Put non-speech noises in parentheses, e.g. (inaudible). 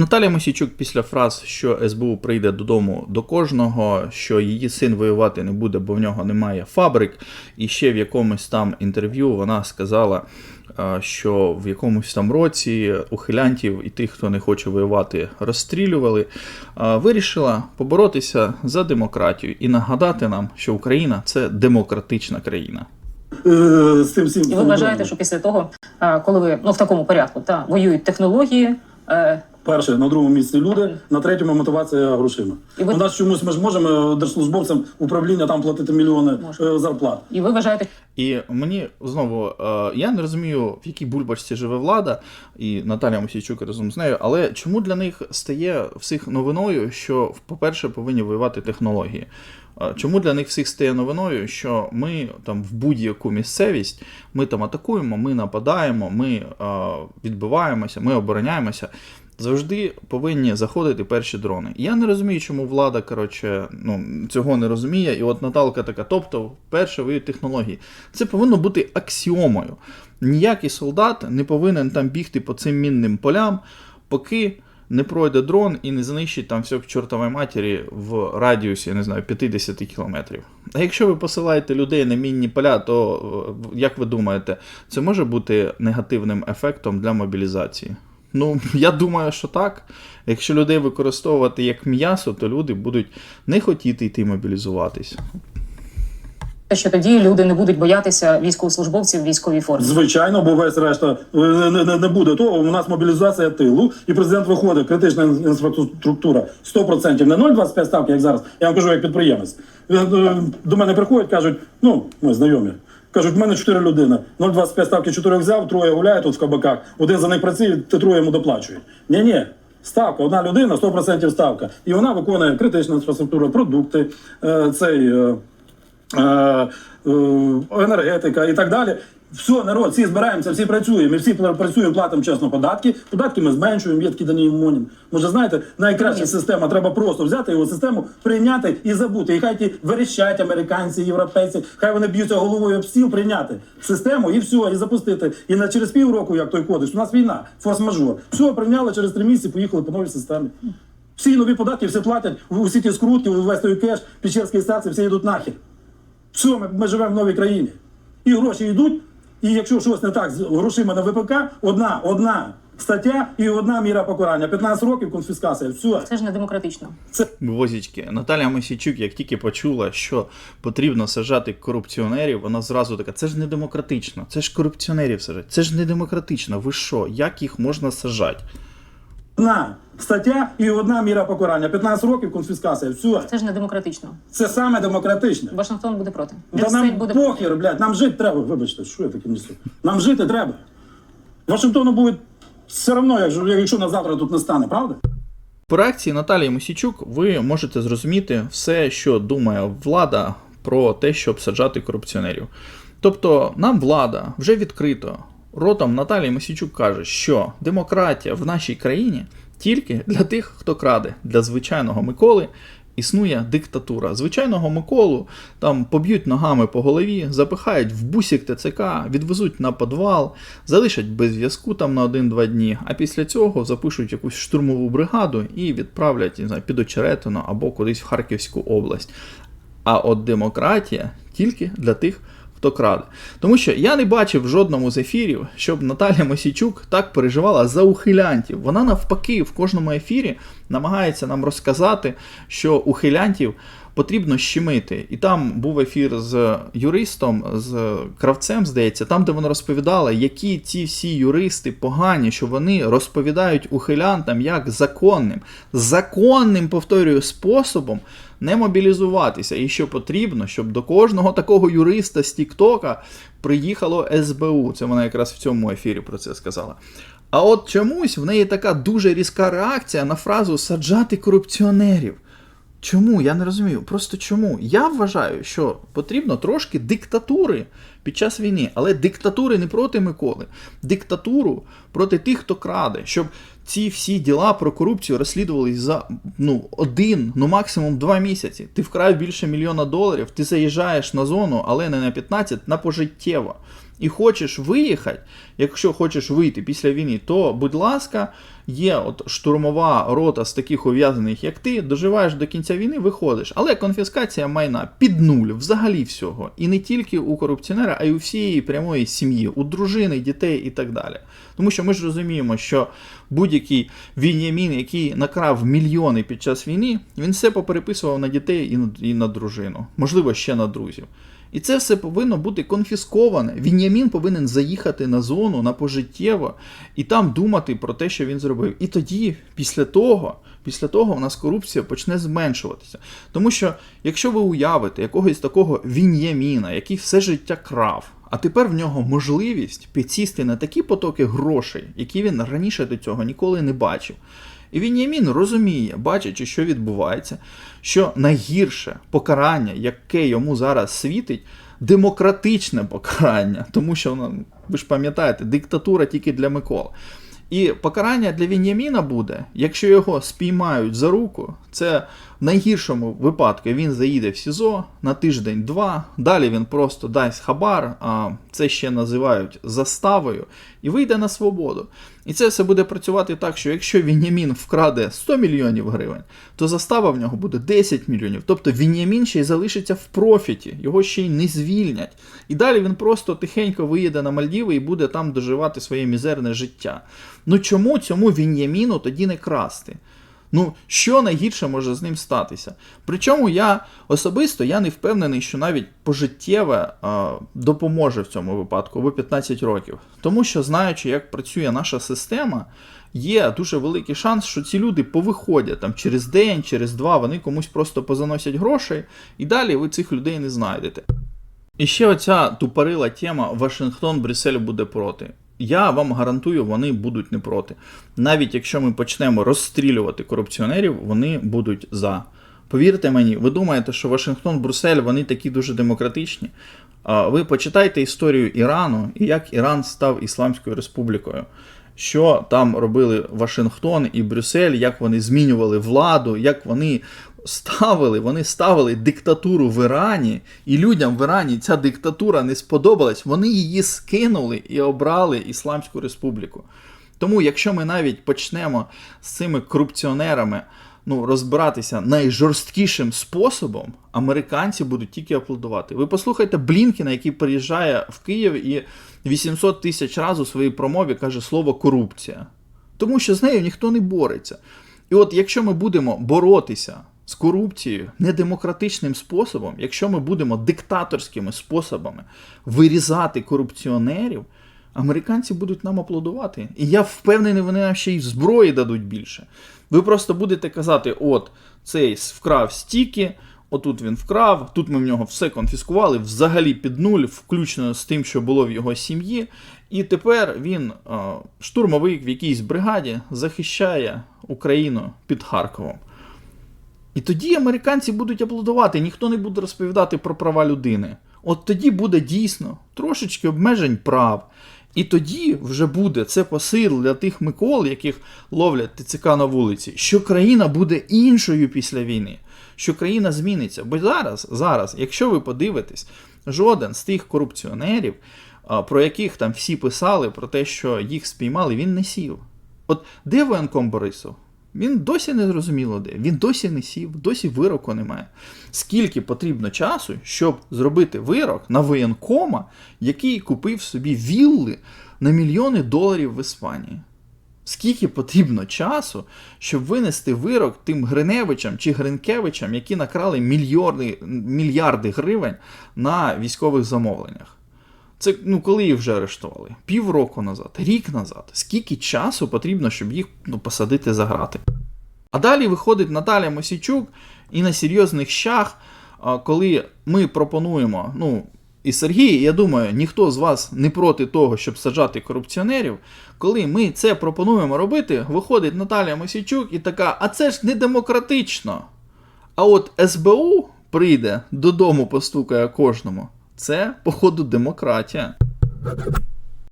Наталя Мосійчук після фраз, що СБУ прийде додому до кожного, що її син воювати не буде, бо в нього немає фабрик. І ще в якомусь там інтерв'ю вона сказала, е, що в якомусь там році ухилянтів і тих, хто не хоче воювати, розстрілювали. Е, Вирішила поборотися за демократію і нагадати нам, що Україна це демократична країна. е, з цим всім. І ви вважаєте, що після того, коли ви ну в такому порядку та воюють технології, е, Перше, на другому місці люди, на третьому мотивація грошима. І ви- У нас чомусь ми ж можемо держслужбовцям управління там платити мільйони Можна. е, зарплат. і ви вважаєте, І мені знову е, я не розумію, в якій бульбашці живе влада, і Наталя Мосійчук разом з нею, але чому для них стає всіх новиною, що, по-перше, повинні воювати технології? Чому для них всіх стає новиною, що ми там в будь-яку місцевість ми там атакуємо, ми нападаємо, ми відбиваємося, ми обороняємося. Завжди повинні заходити перші дрони. Я не розумію, чому влада коротше, ну, цього не розуміє. І от Наталка така, тобто, перше виють технології. Це повинно бути аксіомою. Ніякий солдат не повинен там бігти по цим мінним полям, поки не пройде дрон і не знищить там все к чортовій матері в радіусі, я не знаю, 50 кілометрів. А якщо ви посилаєте людей на мінні поля, то е, як ви думаєте, це може бути негативним ефектом для мобілізації? Ну, (laughs) я думаю, що так. Якщо людей використовувати як м'ясо, то люди будуть не хотіти йти мобілізуватись. Що тоді люди не будуть боятися військовослужбовців в військовій формі? Звичайно, бо весь решта е, не, не, буде того. У нас мобілізація тилу, і президент виходить, критична інфраструктура 100%, не 0,25 ставки, як зараз. Я вам кажу, як підприємець. Е, е, До мене приходять, кажуть, ну, ми знайомі. Кажуть, в мене 4 людини. 0,25 ставки 4 взяв, троє гуляє тут в кабаках, один за них працює, ти троє йому доплачує. Ні-ні. Ставка, одна людина, 100% ставка. І вона виконує критичну інфраструктуру, продукти, цей. Е, е, енергетика і так далі. Все, народ, всі збираємося, всі працюємо, ми всі працюємо, платимо чесно податки. Податки ми зменшуємо, є такі дані монім. Може, знаєте, найкраща система, треба просто взяти його систему, прийняти і забути. І хай ті верещать американці, європейці, хай вони б'ються головою об стіл, прийняти систему і все, і запустити. І на через півроку, як той кодекс, у нас війна, форс-мажор. Все, прийняли через три місяці, поїхали по новій системі. Всі нові податки, всі платять, усі ті скрутки, весь той кеш, Печерський старці, всі йдуть нахер. Все, ми, ми живемо в новій країні. І гроші йдуть, і якщо щось не так з грошима на ВПК, одна, одна стаття і одна міра покарання. 15 років конфіскація. Все. Це ж не демократично. Возічки. Наталя Мосійчук, як тільки почула, що потрібно сажати корупціонерів, вона зразу така: це ж не демократично, це ж корупціонерів сажать, це ж не демократично. Ви що? Як їх можна сажати? Одна стаття і одна міра покарання. 15 років конфіскація. Все. Це ж не демократично. Це саме демократичне. Вашингтон буде проти. Та нам буде проти. блядь, нам жити треба. Вибачте, що я таке несу? Нам жити треба. Вашингтону буде все одно, якщо, якщо на завтра тут не стане, правда? По реакції Наталії Мосійчук ви можете зрозуміти все, що думає влада про те, щоб саджати корупціонерів. Тобто, нам влада вже відкрито ротом Наталії Мосійчук каже, що демократія в нашій країні тільки для тих, хто краде, для звичайного Миколи. Існує диктатура. Звичайного Миколу там поб'ють ногами по голові, запихають в бусік ТЦК, відвезуть на підвал, залишать без зв'язку там на 1-2 дні, а після цього запишуть якусь штурмову бригаду і відправлять не знаю, під Очеретино або кудись в Харківську область. А от демократія тільки для тих, хто краде. Тому що я не бачив в жодному з ефірів, щоб Наталя Мосійчук так переживала за ухилянтів. Вона навпаки в кожному ефірі намагається нам розказати, що ухилянтів потрібно щемити. І там був ефір з юристом, з кравцем, здається, там, де вона розповідала, які ці всі юристи погані, що вони розповідають ухилянтам як законним, законним, повторюю, способом не мобілізуватися. І що потрібно, щоб до кожного такого юриста з Тіктока приїхало СБУ. Це вона якраз в цьому ефірі про це сказала. А от чомусь в неї така дуже різка реакція на фразу саджати корупціонерів. Чому? Я не розумію. Просто чому? Я вважаю, що потрібно трошки диктатури під час війни, але диктатури не проти Миколи, диктатуру проти тих, хто краде, щоб ці всі діла про корупцію розслідувались за ну, один, ну максимум два місяці. Ти вкрав більше мільйона доларів, ти заїжджаєш на зону, але не на 15, на пожиттєво. і хочеш виїхати, якщо хочеш вийти після війни, то, будь ласка, є от штурмова рота з таких ув'язаних, як ти, доживаєш до кінця війни, виходиш. Але конфіскація майна під нуль, взагалі всього. І не тільки у корупціонера, а й у всієї прямої сім'ї, у дружини, дітей і так далі. Тому що ми ж розуміємо, що будь-який Він'ямін, який накрав мільйони під час війни, він все попереписував на дітей і на дружину, можливо, ще на друзів. І це все повинно бути конфісковане. Він'ямін повинен заїхати на зону на пожиттєво і там думати про те, що він зробив. І тоді, після того, після того, у нас корупція почне зменшуватися. Тому що, якщо ви уявите якогось такого Він'яміна, який все життя крав, а тепер в нього можливість підсісти на такі потоки грошей, які він раніше до цього ніколи не бачив. І Він'ямін розуміє, бачачи, що відбувається, що найгірше покарання, яке йому зараз світить, демократичне покарання, тому що ви ж пам'ятаєте, диктатура тільки для Миколи. І покарання для Він'яміна буде, якщо його спіймають за руку, це найгіршому випадку він заїде в СІЗО на тиждень-два, далі він просто дасть хабар, а це ще називають заставою, і вийде на свободу. І це все буде працювати так, що якщо Він'ямін вкраде 100 мільйонів гривень, то застава в нього буде 10 мільйонів. Тобто Він'ямін ще й залишиться в профіті, його ще й не звільнять. І далі він просто тихенько виїде на Мальдіви і буде там доживати своє мізерне життя. Ну чому цьому Він'яміну тоді не красти? Ну, що найгірше може з ним статися? Причому я особисто я не впевнений, що навіть пожиттєве е, допоможе в цьому випадку або 15 років. Тому що, знаючи, як працює наша система, є дуже великий шанс, що ці люди повиходять там через день, через два, вони комусь просто позаносять грошей, і далі ви цих людей не знайдете. І ще оця тупорила тема Вашингтон, Брюссель буде проти. Я вам гарантую, вони будуть не проти. Навіть якщо ми почнемо розстрілювати корупціонерів, вони будуть за. Повірте мені, ви думаєте, що Вашингтон, Брюссель, вони такі дуже демократичні. Ви почитайте історію Ірану і як Іран став Ісламською республікою. Що там робили Вашингтон і Брюссель, як вони змінювали владу, як вони ставили, вони ставили диктатуру в Ірані, і людям в Ірані ця диктатура не сподобалась, вони її скинули і обрали Ісламську республіку. Тому, якщо ми навіть почнемо з цими корупціонерами ну, розбиратися найжорсткішим способом, американці будуть тільки аплодувати. Ви послухайте Блінкіна, який приїжджає в Київ і 800 тисяч разів у своїй промові каже слово корупція. Тому що з нею ніхто не бореться. І от якщо ми будемо боротися з корупцією недемократичним способом, якщо ми будемо диктаторськими способами вирізати корупціонерів, американці будуть нам аплодувати. І я впевнений, вони нам ще й зброї дадуть більше. Ви просто будете казати: от, цей вкрав стільки, отут він вкрав, тут ми в нього все конфіскували, взагалі під нуль, включно з тим, що було в його сім'ї. І тепер він, штурмовик в якійсь бригаді, захищає Україну під Харковом. І тоді американці будуть аплодувати, ніхто не буде розповідати про права людини. От тоді буде дійсно трошечки обмежень прав. І тоді вже буде це посил для тих Микол, яких ловлять ТЦК на вулиці, що країна буде іншою після війни, що країна зміниться. Бо зараз, зараз, якщо ви подивитесь, жоден з тих корупціонерів, про яких там всі писали, про те, що їх спіймали, він не сів. От де воєнком Борисов? Він досі не зрозуміло де. Він досі не сів, досі вироку немає. Скільки потрібно часу, щоб зробити вирок на воєнкома, який купив собі вілли на мільйони доларів в Іспанії? Скільки потрібно часу, щоб винести вирок тим Гриневичам чи Гринкевичам, які накрали мільярди, мільярди гривень на військових замовленнях? Це ну коли їх вже арештували? Півроку назад, рік назад. Скільки часу потрібно, щоб їх ну, посадити за грати? А далі виходить Наталя Мосійчук і на серйозних щах, коли ми пропонуємо, ну. І Сергій, я думаю, ніхто з вас не проти того, щоб саджати корупціонерів. Коли ми це пропонуємо робити, виходить Наталія Мосійчук і така: а це ж не демократично. А от СБУ прийде додому, постукає кожному. Це, походу, демократія.